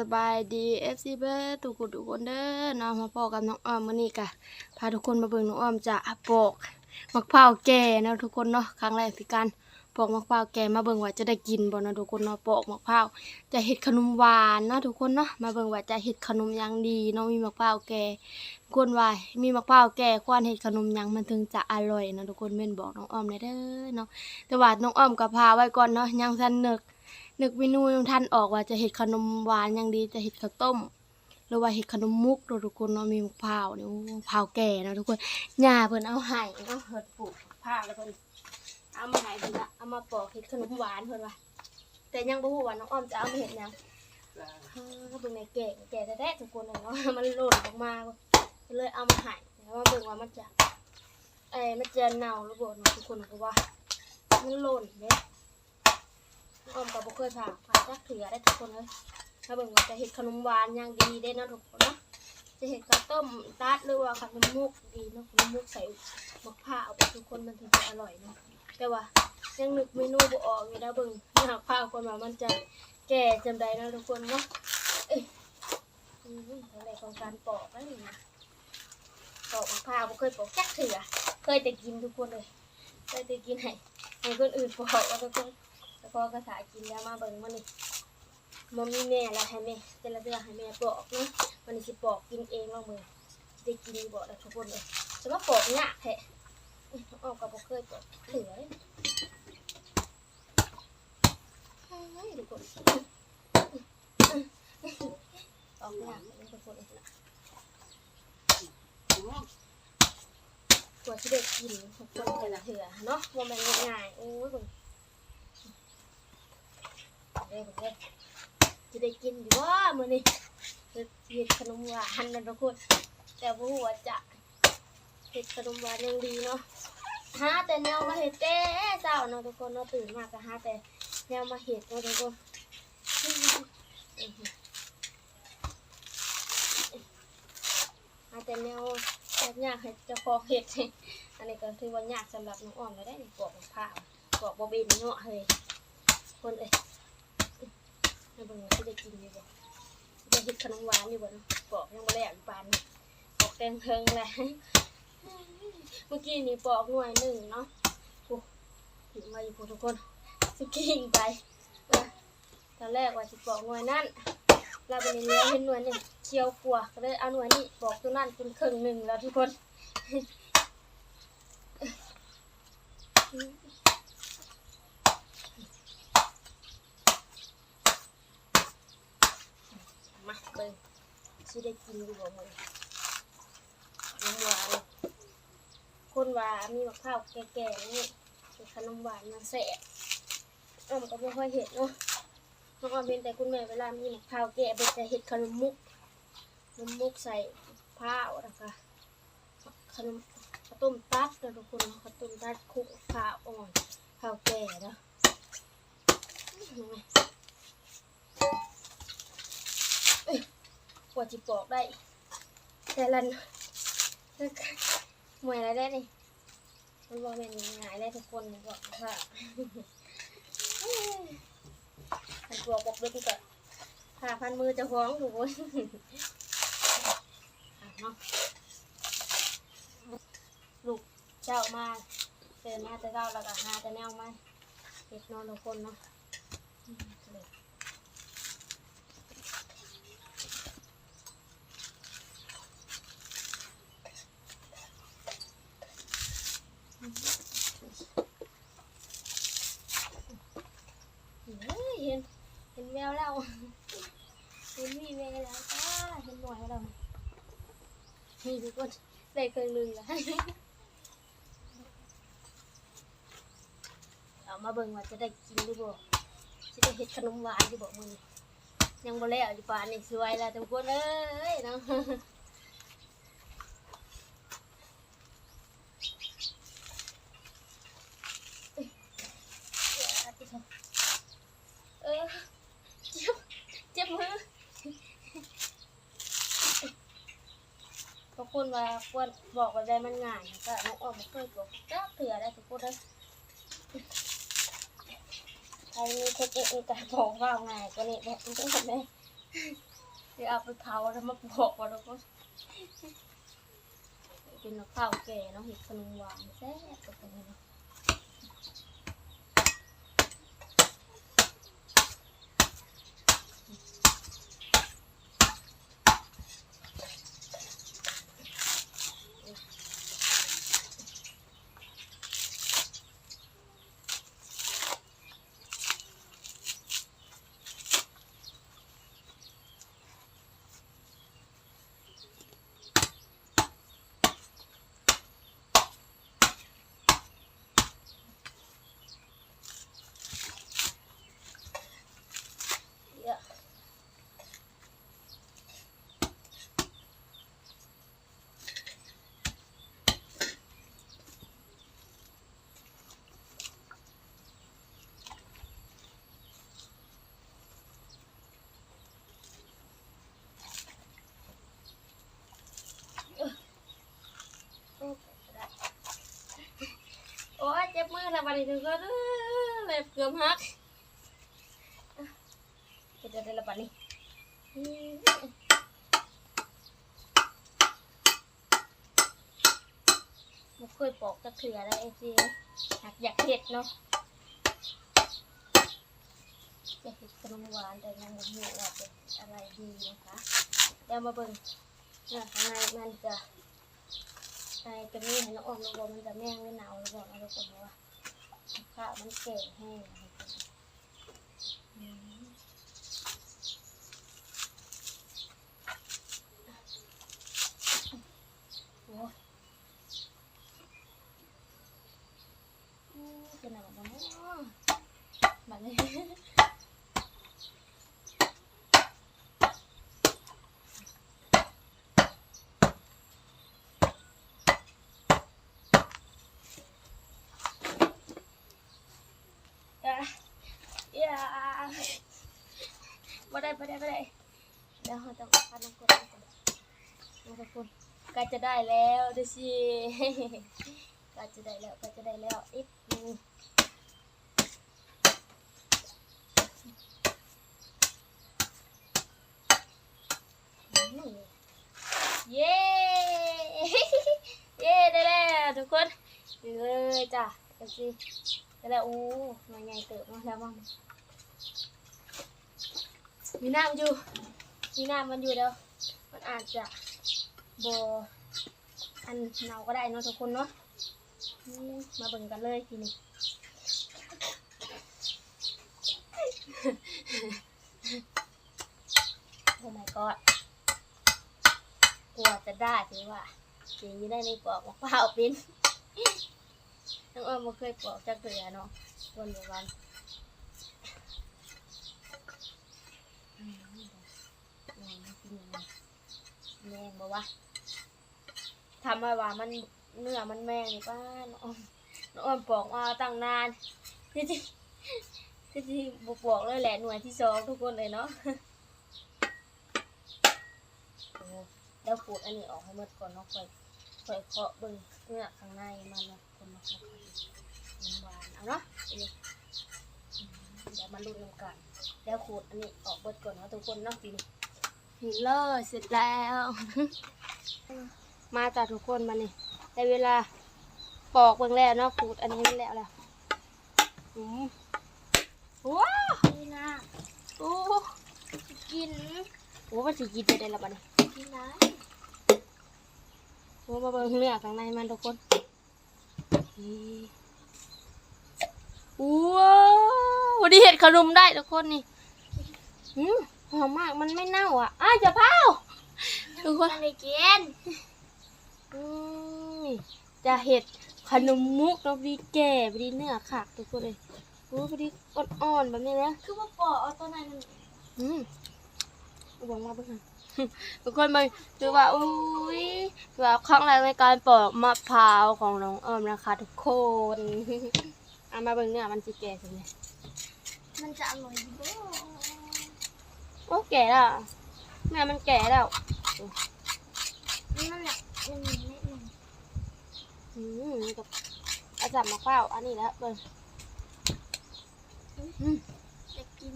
สบายดีเอฟซีเบอร์ทุกคนทุกคนเด้อน้องมาพอกับน้องอ้อมมื้อนี้กะพาทุกคนมาเบิ่งน้องอ้อมจะปอกมะพร้าวแก่เนาะทุกคนเนาะครั้งแรกที่กัน ปอกมะพร้าวแก่มาเบิ่งว่าจะได้กินบ่เนาะทุกคนเนาะปอกมะพร้าวจะเฮ็ดขนมหวานเนาะทุกคนเนาะมาเบิ่งว่าจะเฮ็ดขนมยังดีเนาะมีมะพร้าวแก่ควรว่ามีมะพร้าวแก่ควรเฮ็ดขนมยังมันถึงจะอร่อยเนาะทุกคนแม่นบอกน้องอ้อมได้เด้อเนาะแต่ว่าน้องอ้อมก็พาไว้ก่อนเนาะยังทันนึกนึกเมนูยังทันออกว่าจะเห็ดขนมหวานย่างดีจะเห็ดข้าวต้มหรือว่าเห็ดขนมมุกทุกคนเนาะมีมะพร้าวเนี่ยมะพร้าวแก่เนาะทุกคนย่าเพิ่นเอาให้เนาะเพิ่นปลูกมะพร้าวแล้วเพิ่น เอามาให้เพิ่นละเอามาปอกเห็ดขนมหวานเพิ่นว่าแต่ยังบ่ฮู้ว่าน้องอ้อมจะเอามาเฮ็ดหยังเออเบิ่งในแก่แก่แท้ๆทุกคนเลยเนาะ มันหล่นออกมาก็เลยเอามาให้แล้วมาเบิ่งว่ามันจะเอ้ยมันจะเน่าหรือบ่เนาะทุกคนเพราะว่า มันหล่นเด้อ้อมกับบุเคยผ่าผ่าจักเถือได้ทุกคนเลยถ้าเบิ่งว่าจะเห็ดขนมหวานอย่างดีได้เนาะทุกคนเนาะจะเห็ดข้าวต้มตัดหรือว่าขนมมุกดีเนาะขนมมุกใส่มะพร้าวไปทุกคนมันถึงจะอร่อยเนาะ แต่ว่ายังนึกเมนูบ่ออกอยู่นะเบิ่งหากข้าคนว่ามันจะแก่จำใดเนะทุกคนเนาะเอ้ยอะไรของการปอกนั่นนี่นะปอกมะพร้าบ่เคยปอกจักเถื่อเคยแต่กินทุกคนเลยเคยแต่กินให้ให้คนอื่นปอกแล้วก็คนแล้วก็กระถากินแล้วมาเบิ่งมันนี่มันมีแม่แล้วให้แม่แต่ละเดือนให้แม่ปอกเนาะมันนี่สิปอกกินเองว่ามือสิได้กินบ่ได้ทุกคนเลยจะมาปอกยากแท้ ออกกับบ่เคยปอกเหลือเฮ้ยทุกคนออกยากเลยทุกคนเลยนะกว่าที่ได้กินทุกคนแต่ละเถื่อเนาะว่ามันง่ายๆโอ้ยเบิ่งเด้เด้จะได้กินอยู่ว่ามื้อนี้จะเฮ็ดขนมหวานนั่นทุกคนแต่บ่ฮู้ว่าจะ เฮ็ดขนมหวานยังดีเนาะหาแต่แนวมาเฮ็ดแต่เช้าเนาะทุกคนเนาะตื่นมาก็หาแต่แนวมาเฮ็ดเนาะทุกคนหาแต่แนวยากๆให้เจ้าขอเฮ็ดอันนี้ก็ถือว่ายากสำหรับน้องอ้อมแล้วได้นี่ปอกมะพร้าวปอกบ่เป็นเนาะเฮ้ยคนเอ้ยให้เบิ่งว่าสิได้กินอยู่บ่สิได้เฮ็ดขนมหวานอยู่บ่เนาะปอกยังบ่แล้อยู่ปานนี้ปอกแตงเพิงแหละ เมื่อกี้นี่ปอกหน่วยหนึ่งเนาะโอ้ถึงมาอยู่พุ่นทุกคนสกิ่งไปตอนแรกว่าสิปอกหน่วยนั้นแล้วบัดนี้เหลือเห็นหน่วยหนึงเคี้ยวกว่าก็เลยเอาหน่วยนี้ปอกตัวนั้นเป็นครึ่งหนึ่งแล้วทุกคนมาเบิ่งสิได้กินอยู่บ่มื้อขนมหวาน คนว่ามีมะพร้าวแก่ๆนี่เป็นขนมหวานมาแซ่บอ้อมก็บ่ค่อยเห็นเนาะน้องอ้อมเป็นแต่คุณแม่เวลามีมะพร้าวแก่เป็นแต่เฮ็ดขนมมุกขนมมุกใส่มะพร้าวแล้วก็ขนมข้าวต้มตัดเด้อทุกคนข้าวต้มตัดคุกผ้าวอ่อนมะพร้าวแก่นะกว่าจิปอกได้ แต่ละ หมวยอะไรได้นี่มันบอกเป็นง่ายได้ทุกคนบอกว่ามันบอกบอกด้วยก็ผ่าพันมือจะฟ้องถูกไหมลูกเจ้ามาเดินมาแต่เจ้าแล้วก็หาแต่แนวมาเด็กนอนทุกคนเนาะอืมเลย เฮ้ยเห็นเห็นแวแล้วเห็นมีแววแล้วจ้าเห็นหน่วยแล้วนี่ทุกคนได้เครื่องหนึงแล้วเอามาเบิ่งว่าจะได้กินหรือบ่จะได้เห็ดขนมหวานอยู่บ่มื้อนี้ยังบ่แล้วอยู่ป่านนี่สวยแล้วทุกคนเอ้ยเนาะเออเจ็บเจ็บมือทุกคน ว่าควรบอกว่าได้มันง่ายก็นกออกมาเคยบอกก็เผื่อได้ทุกคนเด้อใครมีเทคนิคในการบอกว่าง่ายกว่านี้บอกมันต้องเห็นได้เดี๋ยวเอาไปเผาแล้วมาบอกว่าเราก็กินข้าวแก่เนาะเห็ดขนมหวานแซ่บกว่ากันเแล้ววันนี้ก็เล็บเกือบหักจะได้ละบัดนี้มันเคยปอกตะเขือแล้เอซีหักอยากเห็ดเนาะอยากเห็ดขนมหวานแต่ยังไม่รู้ว่าเป็นอะไรดีนะคะเดี๋ยวมาเบิ่งข้างในมันจะในตัวนี้เห็นน้องอมน้องบอมันจะแม่งไม่หนาวหรือเปล่านะทุกคนเพราะว่าข้าวมันแก่แห้งนะคะอืมโอ้ยเป็นอะไรบ้างเนาะบัดนี้อะอย่า บ่ได้บ่ได้บ่ได้เดี๋ยวเราต้องพันน้ำกรดก่อนนะทุกคนก็จะได้แล้วดูสิก็จะได้แล้วก็จะได้แล้วอีกหนึ่งเย้เย้ได้แล้วทุกคนเลยจ้ะดูสิได้แล้วโอ้มาใหญ่เติบมาแล้วมั้ง มีน้ำอยู่ มีน้ำมันอยู่เดียวมันอาจจะบอันเนาก็ได้เนาะทุกคนเนาะมาเบิ่งกันเลยทีนี้โอ้ my god กลัวจะได้ถือว่าสิ่งนี้ได้ในปอกมะพร้าวปิ้นน้องอ้อมไม่เคยปอกจักเตือเนาะวันเดียววันอืมแม่งกินยังไง แม่งบอกว่าทำมาว่ามันเนื้อมันแม่งนี่ป้าน้องอ้อมน้องอ้อมปอกมาตั้งนานที่จริงที่จริงบปอกเลยแหละหน่วยที่สองทุกคนเลยเนาะแล้วขูดอันนี้ออกให้หมดก่อนเนาะค่อยค่อยเคาะเบิ่งเนื้อข้างในมันเนาะคนมาค่อยๆน้ำหวานเอาเนาะอันนี้อืมเดี๋ยวมาลุ้นกันกันแล้วขูดอันนี้ออกเบิดก่อนเนาะทุกคนเนาะปีนี้ นี่เลยเสร็จแล้ว มาจากทุกคนมานี่ได้เวลาปอกเบิ่งแล้วเนาะขูดอันนี้มันแล้วแล้วอืมว้าวนี่นะโอ้กินโหมันสิกินได้ได้ละบัดนี้กินนะโอ้มาเบิ่งเนื้อข้างในมันทุกคนนี่ว้าววันนี้เห็ดขนมได้ทุกคนนี่อืม หอมมากมันไม่เน่าอะอ้าวจะเผาทุกคนอะไรกินอืมจะเห็ดขนมมุกเนาะพี่แก่พอดีเนื้อขาดทุกคนเลยโอ้พอดีอ่อนๆแบบนี้นะคือว่าปอกเอาตัวนั้นอืมเอาบอกมาเพื่อนทุกคนมาคือว่าอุ้ยคือว่าครั้งแรกในการปอกมะพร้าวของน้องเอิมนะคะ ทุกคนเอามาเบิ่งเนื้อมันสิแก่สิเนี่ยมันจะอร่อยบ่ โอ้แก่แล้วแม่มันแก่แล้วนั่นแหละมันนิดหนึ่งอืมนี่กับอาจารย์มะพร้าวอันนี้แล้วเบิ่งอืมจะกิน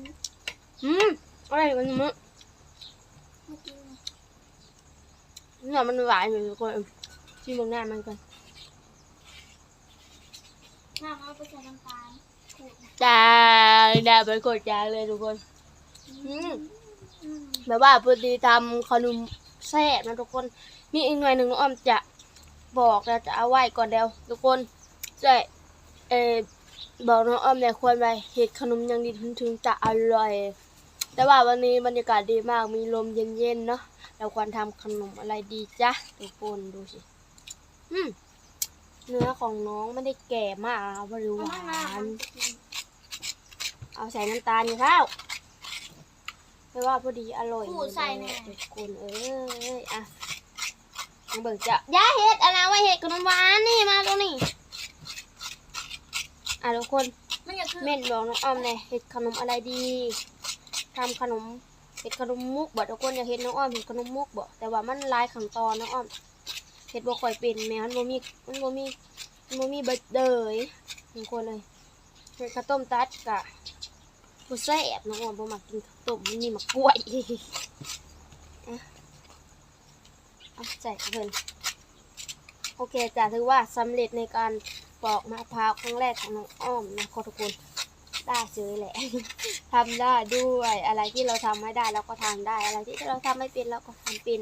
อืมอะไรมันมึเมื่อกี้ไงเนี่ยมันหวานอยู่ทุกคนชิมเบางหน้ามันก่อนน้ำเอาไปใส่น้ำตาลขูดนะ จาดาไปกดจางเลยทุกคน อืมอืม แบบว่าพอดีทำขนมแซ่บนะทุกคนมีอีกหน่อยหนึ่งน้องอ้อมจะบอกแล้วจะเอาไว้ก่อนเดียวทุกคนจะเออบอกน้องอ้อมเนี่ยควรไปเห็ดขนมยังดีถึงถึงจะอร่อย แต่ว่าวันนี้บรรยากาศดีมากมีลมเย็นๆเนาะเราควรทำขนมอะไรดีจ๊ะทุกคนดูสิอืมเนื้อของน้องไม่ได้แก่มากนะคะบริหเอาวามากๆมันนจะกินเอาใส่น้ำตาลอยู่ข้าว ไม่ว่าพอดีอร่อยขูดใส่แน่ ทุกคนเอ้ยอะมาเบิ่งจะย่าเห็ดอะไรไว้เห็ดขนมหวานนี่มาตรงนี้อะทุกคน มันจะคือเม่นบอกน้องอ้อมเลยเห็ดขนมอะไรดีทำขนมเห็ดขนมมุกบอกทุกคนอยากเห็นน้องอ้อมเห็ดขนมมุกบอกแต่ว่ามันหลายขั้นตอนน้องอ้อมเห็ดบ่ค่อยเป็นแม่มันบ่มีมันบ่มีมันบ่มีเบิดเลยทุกคนเลยเห็ดข้าวต้มตัดกะ บ่แซ่บน้องอ่อนบ่มักกินข้าวต้มมันนี่มากล้วยอะเอาใส่เพิ่นโอเคจ้ะถือว่าสำเร็จในการปอกมะพร้าวครั้งแรกของน้องอ้อมนะขอทุกคนได้เฉยแหละ ทำได้ด้วยอะไรที่เราทำไม่ได้เราก็ทำได้ อะไรที่เราทำไม่เป็นเราก็ทำเป็น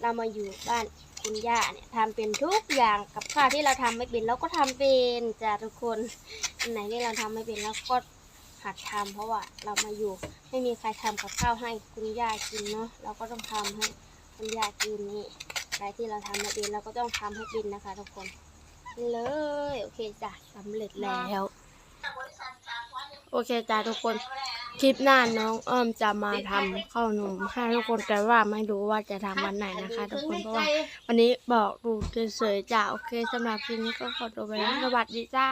เรามาอยู่บ้านคุณย่าเนี่ยทำเป็นทุกอย่างกับข้าวที่เราทำไม่เป็นเราก็ทำเป็นจ้ะทุกคนอันไหนที่เราทำไม่เป็นเราก็ หัดทำเพราะว่าเรามาอยู่ไม่มีใครทำกับข้าวให้คุณย่ากินเนาะเราก็ต้องทำให้คุณย่ากินนี่อะไรที่เราทำม่เป็นเราก็ต้องทำให้เป็นนะคะ ทุกคนเลยโอเคจ้ะสำเร็จแล้วโอเคจ้ะทุกคนคลิปหน้าน้องอ้อมจะมาทำข้าวหนุ่มให้ทุกคนแต่ว่าไม่รู้ว่าจะทำวันไหนนะคะ ทุกคนเพราะว่าวันนี้บอกดูเฉยๆจ้ะโอเคสำหรับคลิปนี้ก็ขอตัวไปแล้วสวัสดีจ้า